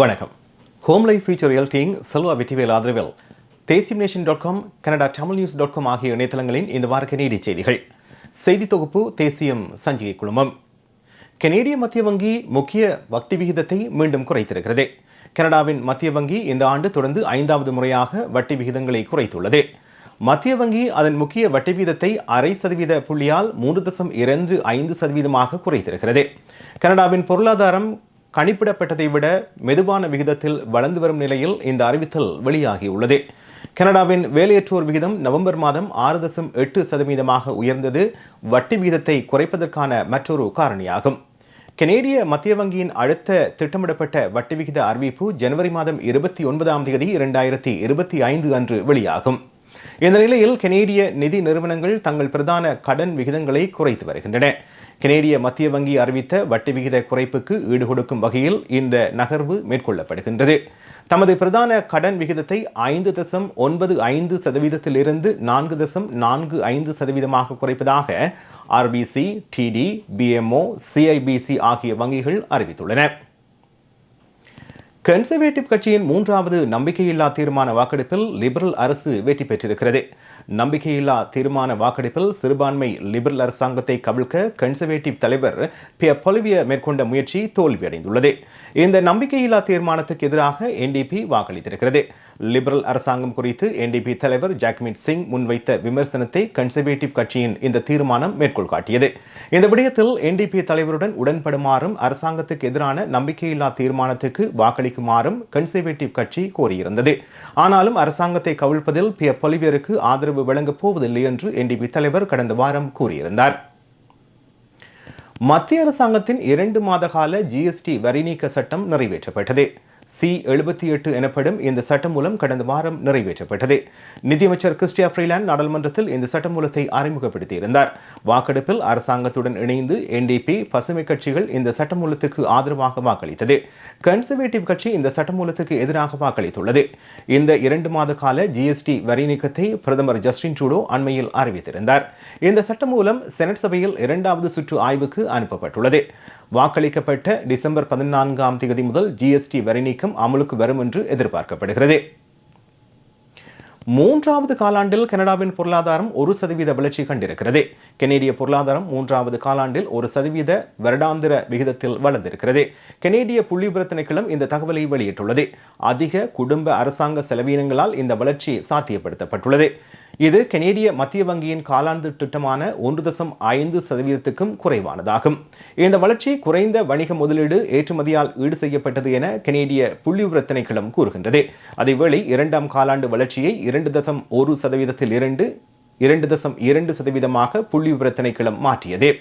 வணக்கம். Home life feature realty inc Selva Vetrivel ஆதரவில் தேசியம் nation dot com Canada Tamil news dot com ஆகிய இணையதளங்களின் இந்த வார கனேடிய செய்திகள். செய்தி தொகுப்பு தேசியம் சஞ்சிகை குழுமம். கனேடிய மத்திய வங்கி முக்கிய வட்டி விகிதத்தை மீண்டும் குறைத்திருக்கிறது. கனடாவின் மத்திய வங்கி இந்த ஆண்டு தொடர்ந்து ஐந்தாவது முறையாக வட்டி விகிதங்களை குறைத்துள்ளது. மத்திய வங்கி அதன் முக்கிய வட்டி வீதத்தை அரை சதவீத புள்ளியால் மூன்று தசம் இரண்டு ஐந்து சதவீதமாக குறைத்திருக்கிறது. கனடாவின் பொருளாதாரம் கணிப்பிடப்பட்டதை விட மெதுவான விகிதத்தில் வளர்ந்து வரும் நிலையில் இந்த அறிவித்தல் வெளியாகியுள்ளது. கனடாவின் வேலையற்றோர் விகிதம் நவம்பர் மாதம் ஆறு தசம் எட்டு சதவீதமாக உயர்ந்தது. வட்டி விகிதத்தை குறைப்பதற்கான மற்றொரு காரணியாகும். கனேடிய மத்திய வங்கியின் அடுத்த திட்டமிடப்பட்ட வட்டி விகித அறிவிப்பு ஜனவரி மாதம் இருபத்தி ஒன்பதாம் தேதி இரண்டாயிரத்தி இருபத்தி ஐந்து அன்று வெளியாகும். இந்த நிலையில் கெனேடிய நிதி நிறுவனங்கள் தங்கள் பிரதான கடன் விகிதங்களை குறைத்து வருகின்றன. கெனேடிய மத்திய வங்கி அறிவித்த வட்டி விகித குறைப்புக்கு ஈடுகொடுக்கும் வகையில் இந்த நகர்வு மேற்கொள்ளப்படுகின்றது. தமது பிரதான கடன் விகிதத்தை ஐந்து தசம் ஒன்பது ஐந்து சதவீதத்திலிருந்து நான்கு தசம் நான்கு ஐந்து சதவீதமாக குறைப்பதாக ஆர்பிசி டிடி பிஎம்ஓ சிஐபிசி ஆகிய வங்கிகள் அறிவித்துள்ளன. கன்சர்வேட்டிவ் கட்சியின் மூன்றாவது நம்பிக்கையில்லா தீர்மான வாக்கெடுப்பில் லிபரல் அரசு வெற்றி பெற்றிருக்கிறது. நம்பிக்கையில்லா தீர்மான வாக்கெடுப்பில் சிறுபான்மை லிபரல் அரசாங்கத்தை கவிழ்க்க கன்சர்வேட்டிவ் தலைவர் பிய பொலிவிய மேற்கொண்ட முயற்சி தோல்வியடைந்துள்ளது. இந்த நம்பிக்கையில்லா தீர்மானத்துக்கு எதிராக என்டிபி வாக்களித்திருக்கிறது. லிபரல் அரசாங்கம் குறித்து என்டிபி தலைவர் ஜாக்மிட் சிங் முன்வைத்த விமர்சனத்தை கன்சர்வேட்டிவ் கட்சியின் இந்த தீர்மானம் மேற்கோள் காட்டியது. இந்த விடயத்தில் என்டிபி தலைவருடன் உடன்படுமாறும் அரசாங்கத்துக்கு எதிரான நம்பிக்கையில்லா தீர்மானத்துக்கு வாக்களிக்குமாறும் கன்சர்வேட்டிவ் கட்சி கோரியிருந்தது. ஆனாலும் அரசாங்கத்தை கவிழ்ப்பதில் பிய பொலிவியருக்கு ஆதரவு வழங்கப் போவதில்லை என்று என்டிபி தலைவர் கடந்த வாரம் கூறியிருந்தார். மத்திய அரசாங்கத்தின் இரண்டு மாத கால ஜிஎஸ்டி வரி நீக்க சட்டம் நிறைவேற்றப்பட்டது. சி எழுபத்தி எட்டு எனப்படும் இந்த சட்டமூலம் கடந்த வாரம் நிறைவேற்றப்பட்டது. நிதியமைச்சர் கிறிஸ்டியா ஃப்ரீலாண்ட் நாடாளுமன்றத்தில் இந்த சட்டமூலத்தை அறிமுகப்படுத்தியிருந்தார். வாக்கெடுப்பில் அரசாங்கத்துடன் இணைந்து என்டிபி பசுமை கட்சிகள் இந்த சட்டமூலத்துக்கு ஆதரவாக வாக்களித்தது. கன்சர்வேட்டிவ் கட்சி இந்த சட்டமூலத்துக்கு எதிராக வாக்களித்துள்ளது. இந்த இரண்டு மாத கால ஜிஎஸ்டி வரி நீக்கத்தை பிரதமர் ஜஸ்டின் ட்ரூடோ அண்மையில் அறிவித்திருந்தார். இந்த சட்டமூலம் செனட் சபையில் இரண்டாவது சுற்று ஆய்வுக்கு அனுப்பப்பட்டுள்ளது. வாக்களிக்கப்பட்ட டிசம்பர் பதினான்காம் தேதி முதல் ஜிஎஸ்டி வரி நீக்கம் அமலுக்கு வரும் என்று எதிர்பார்க்கப்படுகிறது. மூன்றாவது காலாண்டில் கனடாவின் பொருளாதாரம் ஒரு சதவீத வளர்ச்சி கண்டிருக்கிறது. கனேடிய பொருளாதாரம் மூன்றாவது காலாண்டில் ஒரு சதவீத வருடாந்திர விகிதத்தில் வளர்ந்திருக்கிறது. கெனேடிய புள்ளிவிபர திணைக்களம் இந்த தகவலை வெளியிட்டுள்ளது. அதிக குடும்ப அரசாங்க செலவீனங்களால் இந்த வளர்ச்சி சாத்தியப்படுத்தப்பட்டுள்ளது. இது கெனேடிய மத்திய வங்கியின் காலாண்டு திட்டமான ஒன்று தசம் ஐந்து சதவீதத்துக்கும் குறைவானதாகும். இந்த வளர்ச்சி குறைந்த வணிக முதலீடு ஏற்றுமதியால் ஈடு செய்யப்பட்டது என கெனேடிய புள்ளிவிவர திணைக்களம் கூறுகின்றது. அதேவேளை இரண்டாம் காலாண்டு வளர்ச்சியை இரண்டு தசம் ஒரு சதவீதத்தில் இரண்டு இரண்டு தசம் இரண்டு சதவீதமாக புள்ளிவிவர திணைக்களம் மாற்றியது.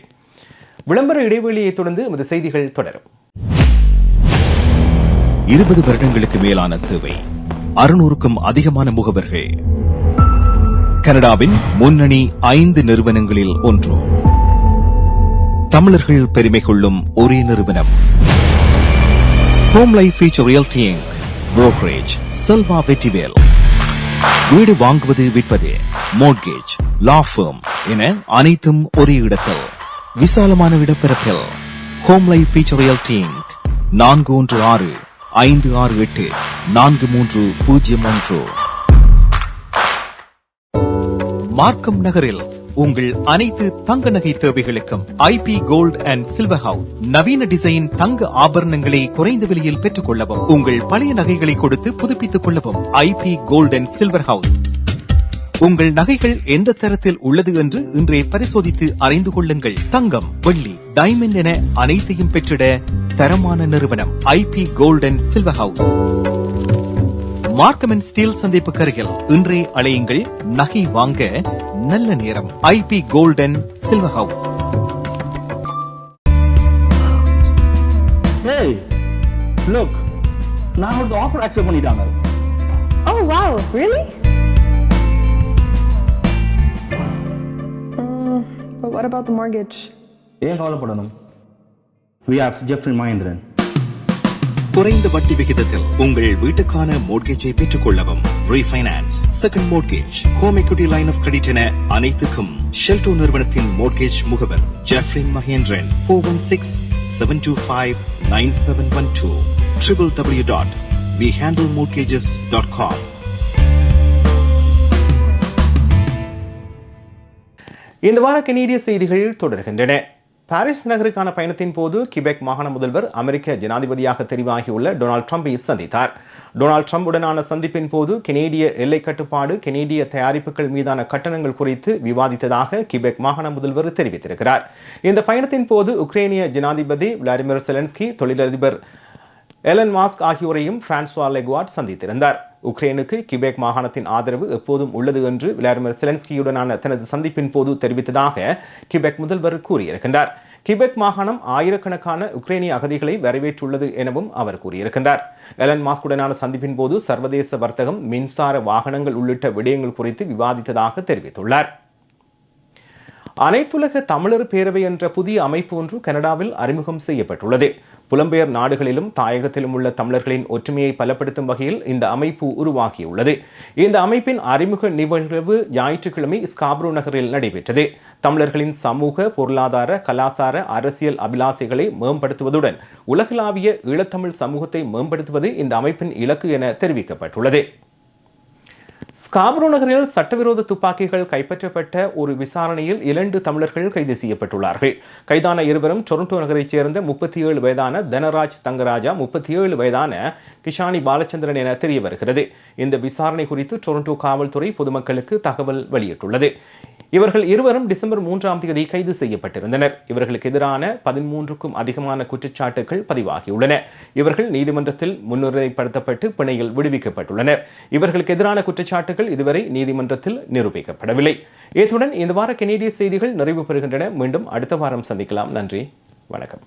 விளம்பர இடைவெளியை தொடர்ந்து இந்த செய்திகள் தொடரும். இருபது வருடங்களுக்கு மேலான சேவை. அறுநூறுக்கும் அதிகமான முகவர்கள். கனடாவின் முன்னணி ஐந்து நிறுவனங்களில் ஒன்று. தமிழர்கள் பெருமை கொள்ளும் ஒரே நிறுவனம். Home life feature realty inc brokerage Selva Vetrivel வீடு வாங்குவது விற்பது மோட்கேஜ் லா ஃபேம் என அனைத்தும் ஒரே இடத்தில். விசாலமான இடப்பரப்பில் home life feature realty inc நான்கு ஒன்று ஆறு ஐந்து ஆறு எட்டு நான்கு மூன்று பூஜ்ஜியம் ஒன்று. மார்க்கம் நகரில் உங்கள் அனைத்து தங்க நகை தேவைகளுக்கும் IP gold and silver house. நவீன டிசைன் தங்க ஆபரணங்களை குறைந்த விலையில் பெற்றுக் கொள்ளவும் உங்கள் பழைய நகைகளை கொடுத்து புதுப்பித்துக் கொள்ளவும் IP gold and silver house. உங்கள் நகைகள் எந்த தரத்தில் உள்ளது என்று இன்றே பரிசோதித்து அறிந்து கொள்ளுங்கள். தங்கம் வெள்ளி டைமண்ட் என அனைத்தையும் பெற்றிட தரமான நிறுவனம் IP gold and silver house. Markham and Steeles சந்திப்பு கருகில் இன்றே அழையுங்கள் நகை வாங்க நல்ல நேரம். IP gold and silver house. Hey look நான் ஒரு ஆஃபர் அக்செப்ட் பண்ணிட்டாங்க. Oh wow, really? Mm, but what about the mortgage? ஏன் கவலைப்படணும்? வி ஹவ் ஜெஃப்ரி மகேந்திரன் குறைந்த வட்டி விகிதத்தில் உங்கள் வீட்டுக்கான மோட்கேஜை பெற்றுக் கொள்ளவும் refinance second mortgage home equity line of credit என அனைத்துக்கும் ஷெல்டோ நிறுவனத்தின் மோட்கேஜ் முகவர் Jeffrin Mahendran. Four one six seven two five nine seven one two triple W dot B handle mortgages dot com இந்த வார கனேடிய செய்திகள் தொடர்கின்றன. பாரிஸ் நகருக்கான பயணத்தின் போது கிபெக் மாகாண முதல்வர் அமெரிக்க ஜனாதிபதியாக தெரிவாகியுள்ள டொனால்ட் ட்ரம்பை சந்தித்தார். டொனால்ட் ட்ரம்புடனான சந்திப்பின் போது கெனேடிய எல்லை கட்டுப்பாடு கெனேடிய தயாரிப்புகள் மீதான கட்டணங்கள் குறித்து விவாதித்ததாக கிபெக் மாகாண முதல்வர் தெரிவித்திருக்கிறார். இந்த பயணத்தின் போது உக்ரைனிய ஜனாதிபதி விளாடிமிர் செலன்ஸ்கி தொழிலதிபர் எலன் மாஸ்க் ஆகியோரையும் பிரான்சுவா லெக்வாட் சந்தித்திருந்தார். உக்ரைனுக்கு கிபேக் மாகாணத்தின் ஆதரவு எப்போதும் உள்ளது என்று விளாடிமிர் செலன்ஸ்கியுடனான தனது சந்திப்பின் போது தெரிவித்ததாக கிபெக் முதல்வர் கூறியிருக்கின்றார். கிபெக் மாகாணம் ஆயிரக்கணக்கான உக்ரைனிய அகதிகளை வரவேற்றுள்ளது எனவும் அவர் கூறியிருக்கின்றார். எலன் மாஸ்குடனான சந்திப்பின் போது சர்வதேச வர்த்தகம் மின்சார வாகனங்கள் உள்ளிட்ட விடயங்கள் குறித்து விவாதித்ததாக தெரிவித்துள்ளார். அனைத்துலக தமிழர் பேரவை என்ற புதிய அமைப்பு ஒன்று கனடாவில் அறிமுகம் செய்யப்பட்டுள்ளது. புலம்பெயர் நாடுகளிலும் தாயகத்திலும் உள்ள தமிழர்களின் ஒற்றுமையை பலப்படுத்தும் வகையில் இந்த அமைப்பு உருவாகியுள்ளது. இந்த அமைப்பின் அறிமுக நிகழ்வு ஞாயிற்றுக்கிழமை ஸ்காப்ரோ நகரில் நடைபெற்றது. தமிழர்களின் சமூக பொருளாதார கலாசார அரசியல் அபிலாசைகளை மேம்படுத்துவதுடன் உலகளாவிய ஈழத்தமிழ் சமூகத்தை மேம்படுத்துவது இந்த அமைப்பின் இலக்கு என தெரிவிக்கப்பட்டுள்ளது. ஸ்காப்ரோ நகரில் சட்டவிரோத துப்பாக்கிகள் கைப்பற்றப்பட்ட ஒரு விசாரணையில் இரண்டு தமிழர்கள் கைது செய்யப்பட்டுள்ளார்கள். கைதான இருவரும் டொரண்டோ நகரைச் சேர்ந்த முப்பத்தி ஏழு வயதான தனராஜ் தங்கராஜா முப்பத்தி ஏழு வயதான கிஷானி பாலச்சந்திரன் என தெரிய வருகிறது இந்த விசாரணை குறித்து டொரண்டோ காவல்துறை பொதுமக்களுக்கு தகவல் வெளியிட்டுள்ளது. இவர்கள் இருவரும் டிசம்பர் மூன்றாம் தேதி கைது செய்யப்பட்டிருந்தனர். இவர்களுக்கு எதிரான பதிமூன்றுக்கும் அதிகமான குற்றச்சாட்டுகள் பதிவாகியுள்ளன. இவர்கள் நீதிமன்றத்தில் முன்னுரிமைப்படுத்தப்பட்டு பிணையில் விடுவிக்கப்பட்டுள்ளனர். இவர்களுக்கு எதிரான குற்றச்சாட்டுகள் இதுவரை நீதிமன்றத்தில் நிரூபிக்கப்படவில்லை. இத்துடன் இந்த வார கெனேடிய செய்திகள் நிறைவு பெறுகின்றன. மீண்டும் அடுத்த வாரம் சந்திக்கலாம். நன்றி. வணக்கம்.